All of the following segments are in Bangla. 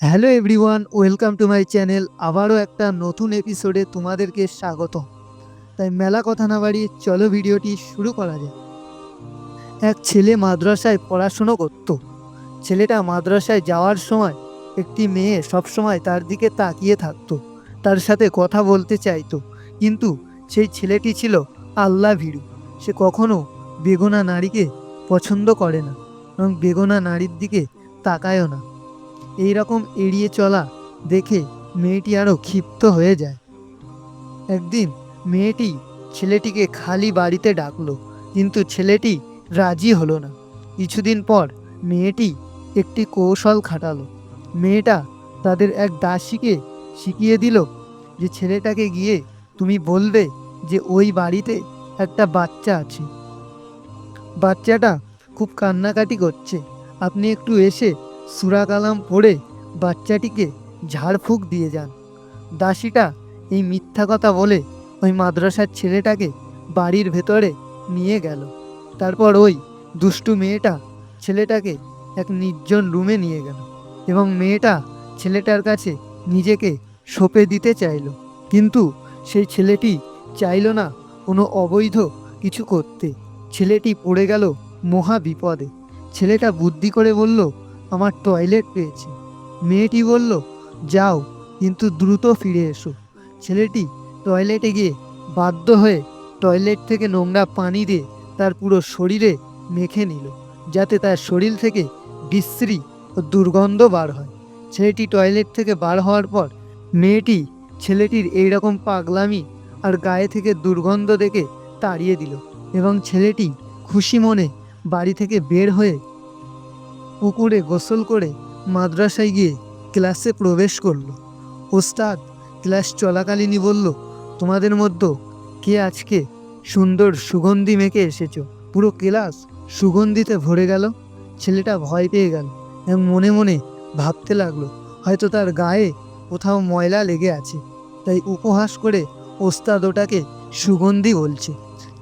Hello everyone, welcome to my channel. আবারও একটা নতুন এপিসোডে তোমাদেরকে স্বাগত তাই মেলা কথা না বাড়িয়ে চলো ভিডিওটি শুরু করা যায় এক ছেলে মাদ্রাসায় পড়াশুনো করত। ছেলেটা মাদ্রাসায় যাওয়ার সময় একটি মেয়ে সবসময় তার দিকে তাকিয়ে থাকতো। তার সাথে কথা বলতে চাইতো। কিন্তু সেই ছেলেটি ছিল আল্লাহ ভীরু। সে কখনো বেগুনা নারীকে পছন্দ করে না এবং বেগুনা নারীর দিকে তাকায়ও না। এই রকম এড়িয়ে চলা দেখে মেয়েটি আরও ক্ষিপ্ত হয়ে যায়। একদিন মেয়েটি ছেলেটিকে খালি বাড়িতে ডাকলো, কিন্তু ছেলেটি রাজি হলো না। কিছুদিন পর মেয়েটি একটি কৌশল খাটালো। মেয়েটা তাদের এক দাসীকে শিখিয়ে দিল যে, ছেলেটাকে গিয়ে তুমি বলবে যে, ওই বাড়িতে একটা বাচ্চা আছে। বাচ্চাটা খুব কান্নাকাটি করছে। আপনি একটু এসে সুরা কালাম পড়ে বাচ্চাটিকে ঝাড়ফুঁক দিয়ে যান। দাসীটা এই মিথ্যা কথা বলে ওই মাদ্রাসার ছেলেটাকে বাড়ির ভেতরে নিয়ে গেল। তারপর ওই দুষ্টু মেয়েটা ছেলেটাকে এক নির্জন রুমে নিয়ে গেল এবং মেয়েটা ছেলেটার কাছে নিজেকে সঁপে দিতে চাইলো। কিন্তু সেই ছেলেটি চাইলো না কোনো অবৈধ কিছু করতে। ছেলেটি পড়ে গেল মহা বিপদে। ছেলেটা বুদ্ধি করে বলল আমার টয়লেট পেয়েছে। মেয়েটি বলল, যাও, কিন্তু দ্রুত ফিরে এসো। ছেলেটি টয়লেটে গিয়ে বাধ্য হয়ে টয়লেট থেকে নোংরা পানি দিয়ে তার পুরো শরীরে মেখে নিল, যাতে তার শরীর থেকে বিশ্রী ও দুর্গন্ধ বার হয়। ছেলেটি টয়লেট থেকে বার হওয়ার পর মেয়েটি ছেলেটির এইরকম পাগলামি আর গায়ে থেকে দুর্গন্ধ দেখে তাড়িয়ে দিল এবং ছেলেটি খুশি মনে বাড়ি থেকে বের হয়ে পুকুরে গোসল করে মাদ্রাসায় গিয়ে ক্লাসে প্রবেশ করল। ওস্তাদ ক্লাস চলাকালীনই বলল, তোমাদের মধ্যে কে আজকে সুন্দর সুগন্ধি মেখে এসেছ? পুরো ক্লাস সুগন্ধিতে ভরে গেল। ছেলেটা ভয় পেয়ে গেল। এবং মনে মনে ভাবতে লাগল, হয়তো তার গায়ে কোথাও ময়লা লেগে আছে। তাই উপহাস করে ওস্তাদ ওটাকে সুগন্ধি বলছে।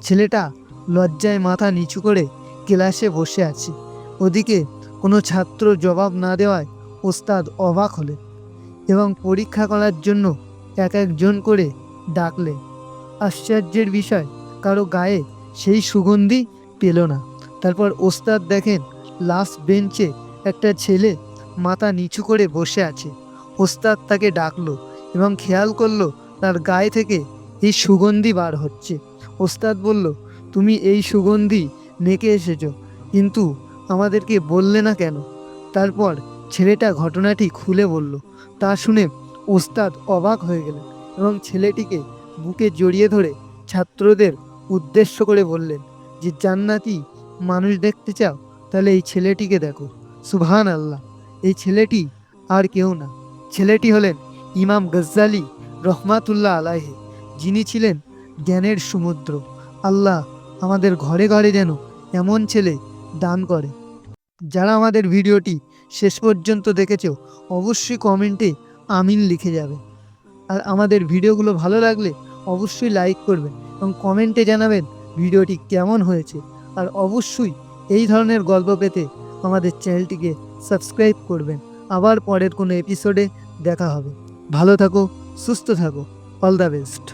ছেলেটা লজ্জায় মাথা নিচু করে ক্লাসে বসে আছে। ওদিকে কোনো ছাত্র জবাব না দেওয়ায় ওস্তাদ অবাক হলেন এবং পরীক্ষা করার জন্য এক একজন করে ডাকলেন। আশ্চর্যের বিষয়, কারও গায়ে সেই সুগন্ধি পেল না। তারপর ওস্তাদ দেখেন লাস্ট বেঞ্চে একটা ছেলে মাথা নিচু করে বসে আছে। ওস্তাদ তাকে ডাকলো এবং খেয়াল করল তার গায়ে থেকে এই সুগন্ধি বার হচ্ছে। ওস্তাদ বলল, তুমি এই সুগন্ধি নেকে এসেছ, কিন্তু আমাদেরকে বললে না কেন? তারপর ছেলেটা ঘটনাটি খুলে বলল। তা শুনে ওস্তাদ অবাক হয়ে গেলেন এবং ছেলেটিকে বুকে জড়িয়ে ধরে ছাত্রদের উদ্দেশ্য করে বললেন যে, জান্নাতি মানুষ দেখতে চাও? তাহলে এই ছেলেটিকে দেখো। সুবহান আল্লাহ এই ছেলেটি আর কেউ না। ছেলেটি হলেন ইমাম গজ্জালি রহমাতুল্লাহ আলাহে যিনি ছিলেন জ্ঞানের সমুদ্র। আল্লাহ আমাদের ঘরে ঘরে যেন এমন ছেলে দান করে। যারা আমাদের ভিডিওটি শেষ পর্যন্ত দেখেছ, অবশ্যই কমেন্টে আমিন লিখে যাবে। আর আমাদের ভিডিওগুলো ভালো লাগলে অবশ্যই লাইক করবেন এবং কমেন্টে জানাবেন ভিডিওটি কেমন হয়েছে। আর অবশ্যই এই ধরনের গল্প পেতে আমাদের চ্যানেলটিকে সাবস্ক্রাইব করবেন। আবার পরের কোনো এপিসোডে দেখা হবে। ভালো থাকো, সুস্থ থাকো। All the best.